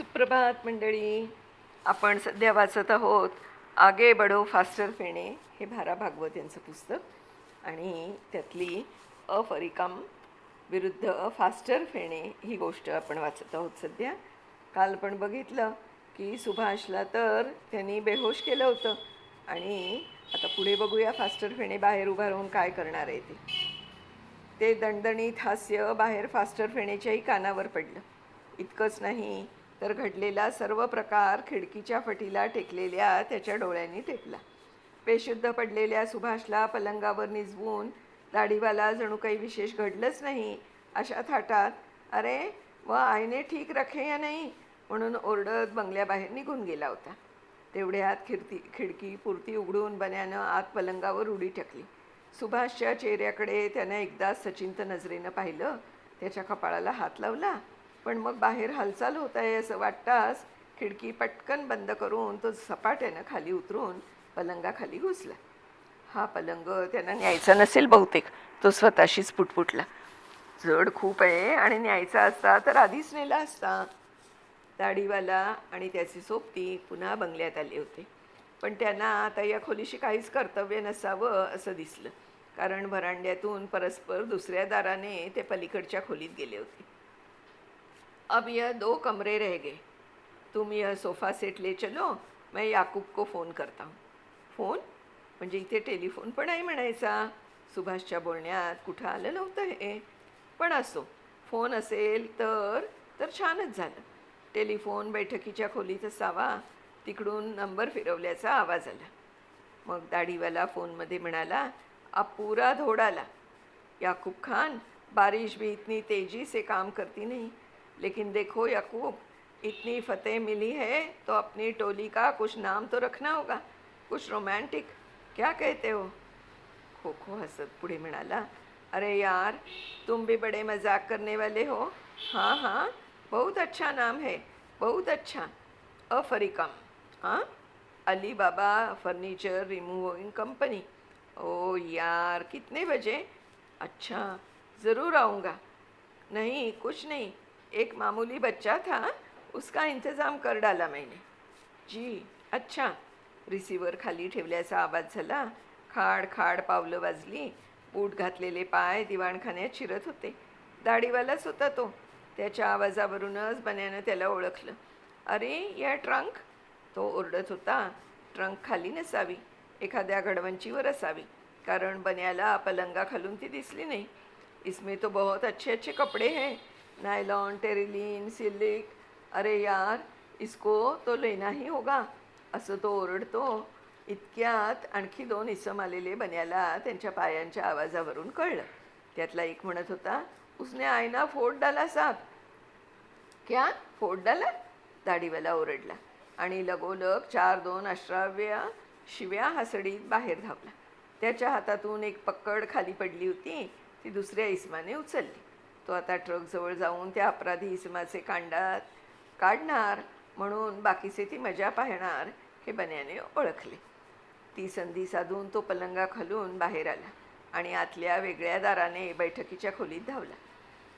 सुप्रभात मंडळी. आपण सध्या वाचत आहोत आगे बडो फास्टर फेणे हे भारा भागवत यांचं पुस्तक. आणि त्यातली अफरिकाम विरुद्ध फास्टर फेणे ही गोष्ट आपण वाचत आहोत सध्या. काल पण बघितलं की सुभाषला तर त्यांनी बेहोश केलं होतं. आणि आता पुढे बघूया फास्टर फेणे बाहेर उभा राहून काय करणार आहे ते. ते दणदणीत हास्य बाहेर फास्टर फेणेच्याही कानावर पडलं. इतकंच नाही तर घडलेला सर्व प्रकार खिडकीच्या फटीला टेकलेल्या त्याच्या डोळ्यांनी टेकला. बेशुद्ध पडलेल्या सुभाषला पलंगावर निजवून दाढीवाला जणू काही विशेष घडलंच नाही अशा थाटात अरे व आईने ठीक रखे या नाही? म्हणून ओरडत बंगल्याबाहेर निघून गेला होता. तेवढ्यात खिडती खिडकी पुरती उघडून बन्यानं आत पलंगावर उडी टाकली. सुभाषच्या चेहऱ्याकडे त्यानं एकदा सचिंत नजरेनं पाहिलं त्याच्या कपाळाला हात लावला पण मग बाहेर हालचाल होत आहे असं वाटताच खिडकी पटकन बंद करून तो सपाट्यानं खाली उतरून पलंगाखाली घुसला. हा पलंग त्यांना न्यायचा नसेल बहुतेक तो स्वतःशीच पुटपुटला. जड खूप आहे आणि न्यायचा असता तर आधीच नेला असता. दाढीवाला आणि त्याची सोबती पुन्हा बंगल्यात आले होते. पण त्यांना आता या खोलीशी काहीच कर्तव्य नसावं असं दिसलं. कारण व्हरांड्यातून परस्पर दुसऱ्या दाराने ते पलीकडच्या खोलीत गेले होते. अब यह दो कमरे रह गए। तुम यह सोफा सेट ले चलो मैं याकूब को फ़ोन करता हूँ। फोन म्हणजे इथे टेलिफोन पण आहे म्हणायचा। सुभाषच्या बोलण्यात कुठं आलं नव्हतं हे? पण असो फोन असेल तर तर छानच झालं. टेलिफोन बैठकीच्या खोलीत असावा तिकडून नंबर फिरवल्याचा आवाज आला. मग दाढीवाला फोनमध्ये म्हणाला अपुरा धोडाला याकूब खान बारिश भी इतनी तेज़ी से काम करती नहीं. लेकिन देखो यकूब, इतनी फतेह मिली है तो अपनी टोली का कुछ नाम तो रखना होगा, कुछ रोमांटिक क्या कहते हो? खो खो हसत पुढे म्हणाला अरे यार, तुम भी बड़े मज़ाक करने वाले हो। हाँ हाँ बहुत अच्छा नाम है, बहुत अच्छा। अफरीकम हाँ? अली बाबा फर्नीचर रिमूविंग कंपनी। ओ यार, कितने बजे? अच्छा ज़रूर आऊँगा। नहीं, कुछ नहीं। एक मामूली बच्चा था उसका इंतज़ाम कर डाला मैंने। जी अच्छा। रिसिवर खाली ठेवल्याचा आवाज झाला। खाड खाड पावलं वाजली. बूट घातलेले पाय दिवाणखान्यात शिरत होते. दाढीवालाच होता तो. त्याच्या आवाजावरूनच बन्यानं त्याला ओळखलं. अरे या ट्रंक? तो ओरडत होता. ट्रंक खाली नसावी. एखाद्या घडवंचीवर असावी. कारण बन्याला पलंगा खालून ती दिसली नाही. इसमें तो बहुत अच्छे अच्छे कपड़े हैं. Nylon terylene silk. अरे यार इसको तो लेना ही होगा. असं तो ओरडतो. इतक्यात आणखी दोन इसम आलेले बन्याला त्यांच्या पायांच्या आवाजावरून कळलं. त्यातला एक म्हणत होता उसने आयना फोड डाला साप क्या? फोड डाला? दाढीवाला ओरडला आणि लगोलग चार दोन अश्राव्या शिव्या हसडीत बाहेर धावला. त्याच्या हातातून एक पकड खाली पडली होती. ती दुसऱ्या इसमाने उचलली. तो आता ट्रकजवळ जाऊन त्या अपराधी इसमाचे कांडात काढणार म्हणून बाकीचे ती मजा पाहणार हे बन्याने ओळखले. ती संधी साधून तो पलंगा खालून बाहेर आला आणि आतल्या वेगळ्या दाराने बैठकीच्या खोलीत धावला.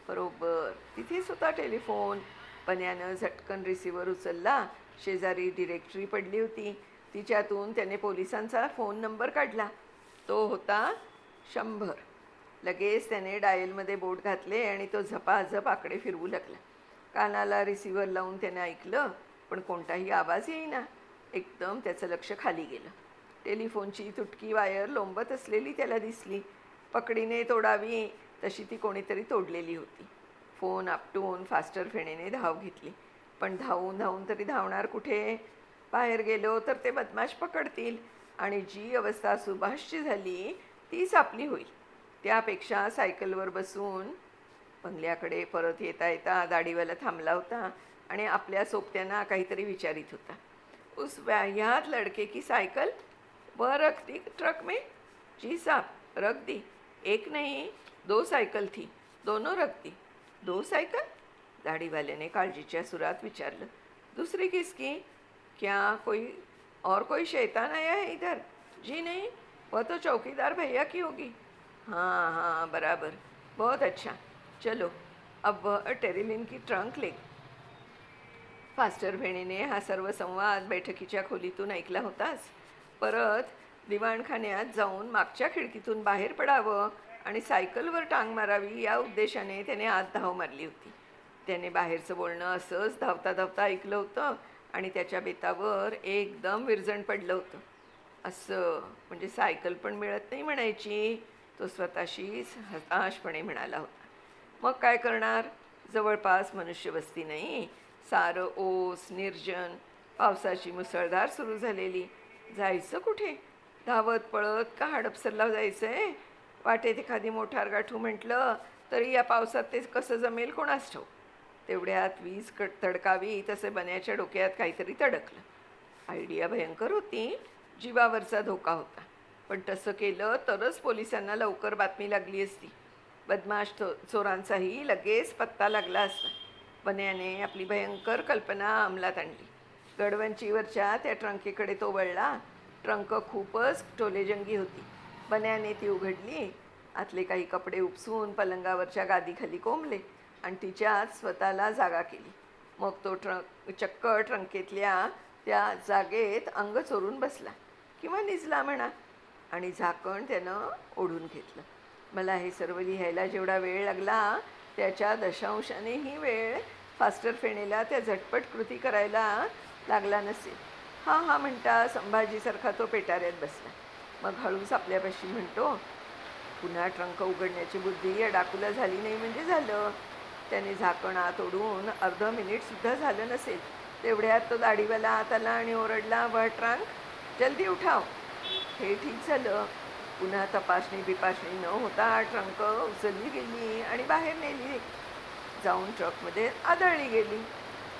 बरोबर तिथेच होता टेलिफोन. बन्यानं झटकन रिसिव्हर उचलला. शेजारी डिरेक्टरी पडली होती. तिच्यातून त्याने पोलिसांचा फोन नंबर काढला. तो होता शंभर. लगेच त्याने डायलमध्ये बोट घातले आणि तो झपाझप आकडे फिरवू लागला. कानाला रिसिव्हर लावून त्याने ऐकलं पण कोणताही आवाज येईना. एकदम त्याचं लक्ष खाली गेलं. टेलिफोनची तुटकी वायर लोंबत असलेली त्याला दिसली. पकडीने तोडावी तशी ती कोणीतरी तोडलेली होती. फोन आपटून फास्टर फेणेने धाव घेतली. पण धावून धावून तरी धावणार कुठे? बाहेर गेलो तर ते बदमाश पकडतील. आणि जी अवस्था सुभाषची झाली तीच आपली होईल. त्यापेक्षा सायकलवर बसून बंगल्याकडे परत येता येता दाढीवाला थांबला होता आणि आपल्या सोबत्यांना काहीतरी विचारित होता. उस व्याह्यात लड़के की साइकिल वह रख दी ट्रक में. जी साहब रख दी. एक नहीं दो सायकल थी. दोनों रख दी. दो सायकल? दाढीवाल्याने काळजीच्या सुरात विचारलं. दुसरी किसकी? क्या कोई और कोई शैतान आया है इधर? जी नहीं वह तो चौकीदार भैया की होगी. हाँ हाँ बराबर। बहुत अच्छा। चलो अब वह टेरिलिन की ट्रंक ले। फास्टर बहिणीने हा सर्व संवाद बैठकीच्या खोलीतून ऐकला होताच. परत दिवाणखान्यात जाऊन मागच्या खिडकीतून बाहेर पडावं आणि सायकलवर टांग मारावी या उद्देशाने त्याने आत धाव मारली होती. त्याने बाहेरचं बोलणं असंच धावता धावता ऐकलं होतं आणि त्याच्या बेतावर एकदम विरजण पडलं होतं. असं म्हणजे सायकल पण मिळत नाही म्हणायची. तो स्वतःशीच हताशपणे म्हणाला होता. मग काय करणार? जवळपास मनुष्यवस्ती नाही. सारं ओस निर्जन पावसाची मुसळधार सुरू झालेली. जायचं कुठे? धावत पळत का हडपसरला जायचं आहे वाटेत एखादी मोठार गाठू म्हटलं तरी या पावसात ते कसं जमेल कोणास ठेव तेवढ्यात वीज कट तडकावी तसे बन्याच्या डोक्यात काहीतरी तडकलं. आयडिया भयंकर होती. जीवावरचा धोका होता. पण तसं केलं तरच पोलिसांना लवकर बातमी लागली असती. बदमाश चो चोरांचाही लगेच पत्ता लागला असता. बन्याने आपली भयंकर कल्पना अंमलात आणली. गडवंचीवरच्या त्या ट्रंकेकडे तो वळला. ट्रंक खूपच टोलेजंगी होती. बन्याने ती उघडली. आतले काही कपडे उपसून पलंगावरच्या गादीखाली कोंबले आणि तिच्यात स्वतःला जागा केली. मग तो ट्रंक चक्क ट्रंकेतल्या त्या जागेत अंग चोरून बसला. किंवा निजला म्हणा आणि झाकण त्यानं ओढून घेतलं. मला हे सर्व लिहायला जेवढा वेळ लागला त्याच्या दशांशानेही वेळ फास्टर फेणेला त्या झटपट कृती करायला लागला नसेल. हा हा म्हणता संभाजीसारखा तो पेटाऱ्यात बसला. मग हळूच आपल्यापाशी म्हणतो पुन्हा ट्रंक उघडण्याची बुद्धी या डाकूला झाली नाही म्हणजे झालं. त्याने झाकण आत ओढून अर्ध मिनिटसुद्धा झालं नसेल. तेवढ्यात तो दाढीवाला आत आला आणि ओरडला व ट्रंक जल्दी उठाव. हे ठीक झालं. पुन्हा तपासणी बिपासणी न होता ट्रंक उचलली गेली आणि बाहेर नेली. जाऊन ट्रकमध्ये आदळली गेली.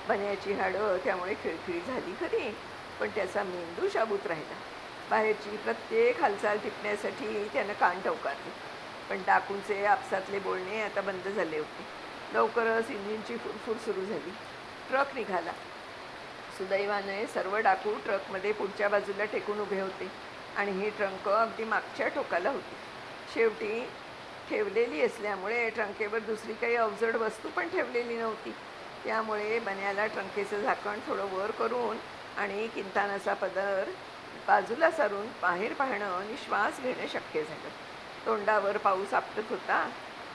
बन्याची हाडं त्यामुळे खिळखिळी झाली खरी पण त्याचा मेंदू शाबूत राहिला. बाहेरची प्रत्येक हालचाल टिपण्यासाठी त्यानं कान टवकारले. पण डाकूंचे आपसातले बोलणे आता बंद झाले होते. लवकरच इंजिनची फुरफुर सुरू झाली. ट्रक निघाला. सुदैवाने सर्व डाकू ट्रकमध्ये पुढच्या बाजूला टेकून उभे होते. आणि ही ट्रंक अगदी मागच्या टोकाला होती. शेवटी ठेवलेली असल्यामुळे ट्रंकेवर दुसरी काही अवजड वस्तू पण ठेवलेली नव्हती. त्यामुळे बन्याला ट्रंकेचं झाकण थोडं वर करून आणि किंतानाचा पदर बाजूला सारून बाहेर पाहणं आणि श्वास घेणं शक्य झालं. तोंडावर पाऊस आपटत होता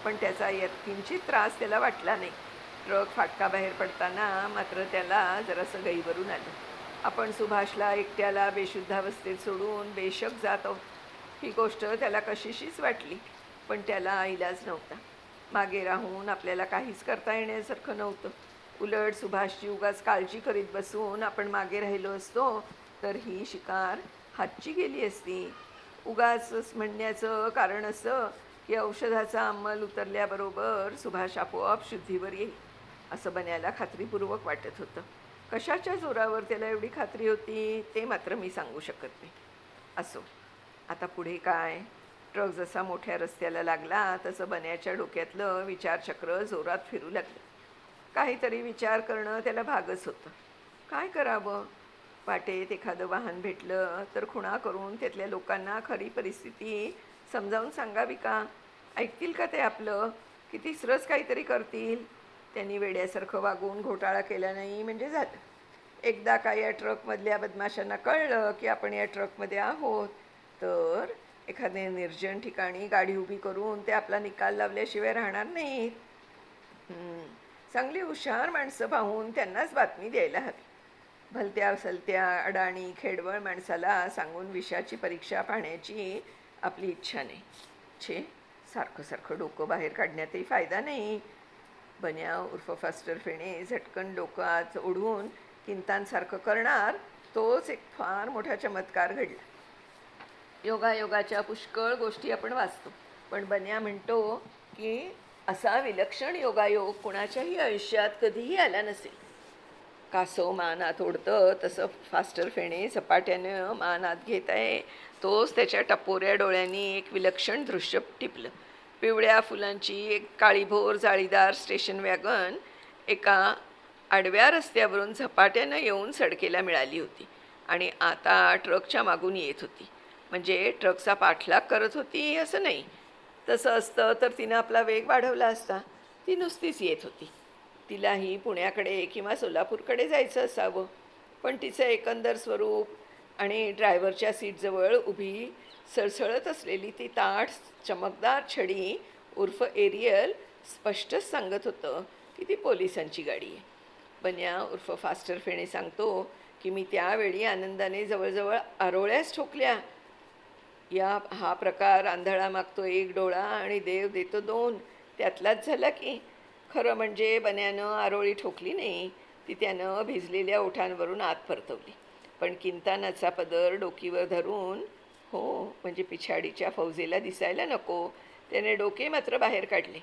पण त्याचा यात किंचित त्रास त्याला वाटला नाही. ट्रक फाटका बाहेर पडताना मात्र त्याला जरासं गईवरून आलं. आपण सुभाषला एकट्याला बेशुद्धावस्थेत सोडून बेशक जात आहोत. ही गोष्ट त्याला कशीशीच वाटली पण त्याला इलाज नव्हता. मागे राहून आपल्याला काहीच करता येण्यासारखं नव्हतं. उलट सुभाषची उगाच काळजी करीत बसून आपण मागे राहिलो असतो तर ही शिकार हातची गेली असती. उगाच म्हणण्याचं कारण असं की औषधाचा अंमल उतरल्याबरोबर सुभाष आपोआप शुद्धीवर येईल असं बन्याला खात्रीपूर्वक वाटत होतं. कशाच्या जोरावर त्याला एवढी खात्री होती ते मात्र मी सांगू शकत नाही. असो आता पुढे काय? ट्रक जसा मोठ्या रस्त्याला लागला तसं बन्याच्या डोक्यातलं विचारचक्र जोरात फिरू लागलं. काहीतरी विचार करणं त्याला भागच होतं. काय करावं? वाटेत एखादं वाहन भेटलं तर खुणा करून त्यातल्या लोकांना खरी परिस्थिती समजावून सांगावी का? ऐकतील का ते आपलं? की तिसरंच काहीतरी करतील? त्यांनी वेड्यासारखं वागून घोटाळा केला नाही. म्हणजे झालं. एकदा का या ट्रकमधल्या बदमाशांना कळलं की आपण या ट्रकमध्ये आहोत तर एखाद्या निर्जन ठिकाणी गाडी उभी करून ते आपला निकाल लावल्याशिवाय राहणार नाहीत. चांगली हुशार माणसं पाहून त्यांनाच बातमी द्यायला हवी. भलत्या सलत्या अडाणी खेडवळ माणसाला सांगून विषाची परीक्षा पाहण्याची आपली इच्छा नाही. छे सारखं सारखं डोकं बाहेर काढण्यातही फायदा नाही. बन्या उर्फ फास्टर फेणे झटकन डोकं आत ओढून किंतांसारखं करणार तोच एक फार मोठा चमत्कार घडला. योगायोगाच्या पुष्कळ गोष्टी आपण वाचतो. पण बन्या म्हणतो की असा विलक्षण योगायोग कुणाच्याही आयुष्यात कधीही आला नसेल. कासव मानात ओढतं तसं फास्टर फेणे झपाट्यानं मानात घेत आहे. तोच त्याच्या टपोऱ्या डोळ्यांनी एक विलक्षण दृश्य टिपलं. पिवळ्या फुलांची एक काळीभोर जाळीदार स्टेशन वॅगन एका आडव्या रस्त्यावरून झपाट्यानं येऊन सडकेला मिळाली होती आणि आता ट्रकच्या मागून येत होती. म्हणजे ट्रकचा पाठलाग करत होती असं नाही. तसं असतं तर तिनं आपला वेग वाढवला असता. ती नुसतीच येत होती. तिलाही पुण्याकडे किंवा सोलापूरकडे जायचं असावं. पण तिचं एकंदर स्वरूप आणि ड्रायव्हरच्या सीटजवळ उभी सळसळत असलेली ती ताठ चमकदार छडी उर्फ एरियल स्पष्टच सांगत होतं की ती पोलिसांची गाडी आहे. बन्या उर्फ फास्टर फेणे सांगतो की मी त्यावेळी आनंदाने जवळजवळ आरोळ्याच ठोकल्या. या हा प्रकार आंधळा मागतो एक डोळा आणि देव देतो दोन. त्यातलाच झाला की खरं म्हणजे बन्यानं आरोळी ठोकली नाही ती त्यानं भिजलेल्या ओठांवरून आत परतवली. पण किंतानाचा पदर डोकीवर धरून म्हणजे पिछाडीच्या फौजेला दिसायला नको. त्याने डोके मात्र बाहेर काढले.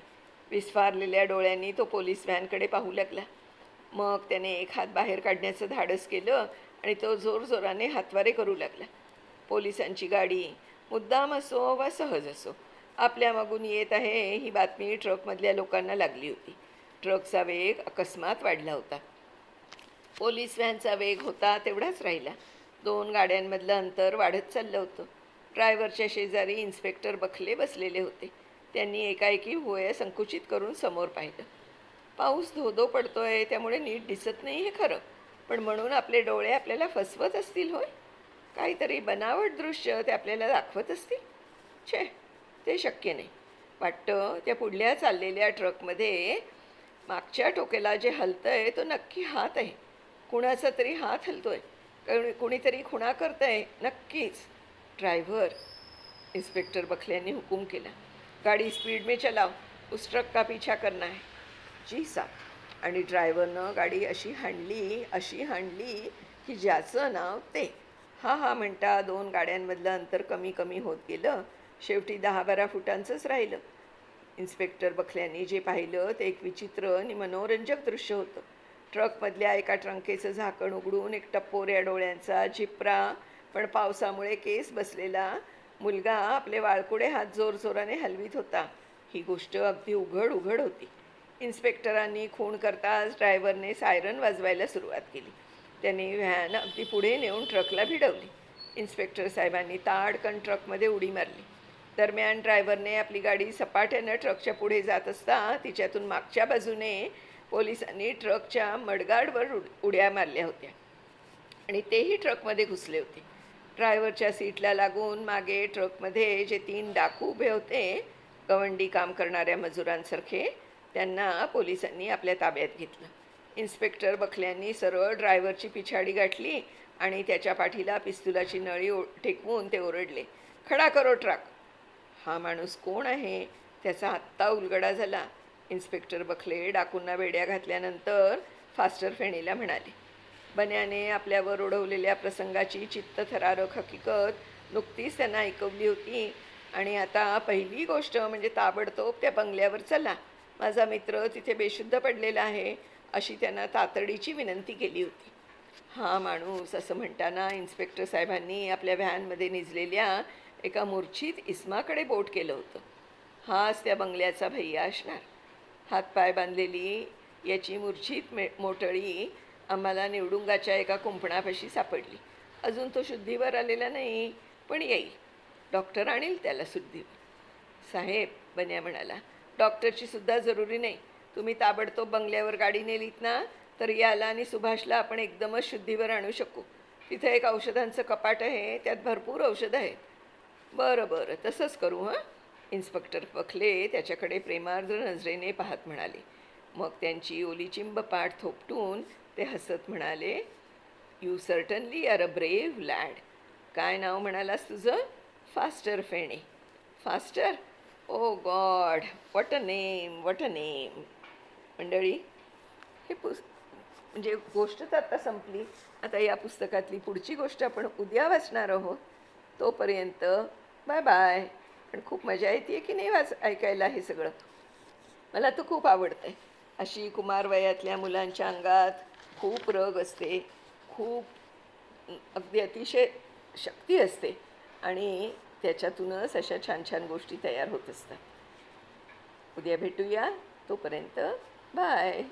विस्फारलेल्या डोळ्यांनी तो पोलीस व्हॅनकडे पाहू लागला. मग त्याने एक हात बाहेर काढण्याचं धाडस केलं आणि तो जोरजोराने हातवारे करू लागला. पोलिसांची गाडी मुद्दाम असो वा सहज असो आपल्या मागून येत आहे ही बातमी ट्रकमधल्या लोकांना लागली होती. ट्रकचा वेग अकस्मात वाढला होता. पोलीस व्हॅनचा वेग होता तेवढाच राहिला. दोन गाड्यांमधलं अंतर वाढत चाललं होतं. ड्रायव्हरच्या शेजारी इन्स्पेक्टर बखले बसलेले होते. त्यांनी एकाएकी भुवया संकुचित करून समोर पाहिलं. पाऊस धोधो पडतोय त्यामुळे नीट दिसत नाही हे खरं. पण म्हणून आपले डोळे आपल्याला फसवत असतील होय? काहीतरी बनावट दृश्य ते आपल्याला दाखवत असतील? छे ते शक्य नाही. वाटतं त्या पुढल्या चाललेल्या ट्रकमध्ये मागच्या टोकेला जे हलतं आहे तो नक्की हात आहे. कुणाचा तरी हात हलतो आहे कुणीतरी खुणा करतं आहे नक्कीच. ड्रायव्हर इन्स्पेक्टर बखल्यांनी हुकूम केला. गाडी स्पीड में चलाव उस ट्रक का पीछा करना है. जी सा आणि ड्रायव्हरनं गाडी अशी हांडली अशी हांडली की ज्याचं नाव ते. हा हा म्हणता दोन गाड्यांमधलं अंतर कमी कमी होत गेलं. शेवटी दहा बारा फुटांचंच राहिलं. इन्स्पेक्टर बखल्याने जे पाहिलं ते एक विचित्र आणि मनोरंजक दृश्य होतं. ट्रकमधल्या एका ट्रंकेचं झाकण उघडून एक टप्पोऱ्या डोळ्यांचा झिपरा पण पावसामुळे केस बसलेला मुलगा आपले वाळकुडे हात जोरजोराने हलवीत होता. ही गोष्ट अगदी उघड उघड होती. इन्स्पेक्टरांनी खूण करताच ड्रायव्हरने सायरन वाजवायला सुरुवात केली. त्याने व्हॅन अगदी पुढे नेऊन ट्रकला भिडवली. इन्स्पेक्टर साहेबांनी ताडकन ट्रकमध्ये उडी मारली. दरम्यान ड्रायव्हरने आपली गाडी सपाट्यानं ट्रकच्या पुढे जात असता तिच्यातून मागच्या बाजूने पोलिसांनी ट्रकच्या मडगाडवर उड उड्या मारल्या होत्या. आणि तेही ट्रकमध्ये घुसले होते. ड्रायव्हरच्या सीटला लागून मागे ट्रकमध्ये जे तीन डाकू उभे होते गवंडी काम करणाऱ्या मजुरांसारखे त्यांना पोलिसांनी आपल्या ताब्यात घेतलं. इन्स्पेक्टर बखल्यांनी सरळ ड्रायव्हरची पिछाडी गाठली आणि त्याच्या पाठीला पिस्तुलाची नळी ओ टेकवून ते ओरडले खडा करो ट्रक. हा माणूस कोण आहे? त्याचा आत्ता उलगडा झाला. इन्स्पेक्टर बखले डाकूंना वेड्या घातल्यानंतर फास्टर फेणीला म्हणाले बन्याने आपल्यावर ओढवलेल्या प्रसंगाची चित्तथरारक हकीकत नुकतीच त्यांना ऐकवली होती. आणि आता पहिली गोष्ट म्हणजे ताबडतोब त्या बंगल्यावर चला. माझा मित्र तिथे बेशुद्ध पडलेला आहे अशी त्यांना तातडीची विनंती केली होती. हा माणूस असं म्हणताना इन्स्पेक्टर साहेबांनी आपल्या व्हॅनमध्ये निजलेल्या एका मूर्छित इस्माकडे बोट केलं होतं. हाच त्या बंगल्याचा भैया असणार. हातपाय बांधलेली याची मूर्छित मे मोटळी आम्हाला निवडुंगाच्या एका कुंपणापाशी सापडली. अजून तो शुद्धीवर आलेला नाही पण येईल. डॉक्टर आणील त्याला शुद्धीवर. साहेब बन्या म्हणाला डॉक्टरची सुद्धा जरुरी नाही. तुम्ही ताबडतोब बंगल्यावर गाडी नेलीत ना तर याला आणि सुभाषला आपण एकदमच शुद्धीवर आणू शकू. तिथं एक औषधांचं कपाट आहे त्यात भरपूर औषधं आहेत. बरं बरं तसंच करू हां? इन्स्पेक्टर पखले त्याच्याकडे प्रेमार्द्र नजरेने पाहत म्हणाले. मग त्यांची ओली चिंब पाठ थोपटून ते हसत म्हणाले you certainly are a brave lad काय नाव म्हणालास तुझं? Faster Fene Faster oh God what a name what a name मंडळी हे पुस म्हणजे गोष्ट तर आता संपली. आता या पुस्तकातली पुढची गोष्ट आपण उद्या वाचणार आहोत. तोपर्यंत बाय बाय पण खूप मजा येते की नाही वाच ऐकायला हे सगळं? मला तर खूप आवडतं आहे अशी कुमार वयातल्या मुलांच्या अंगात खूप रग असते. खूप अगदी अतिशय शक्ती असते. आणि त्याच्यातूनच अशा छान छान गोष्टी तयार होत असतात. उद्या भेटूया. तोपर्यंत बाय.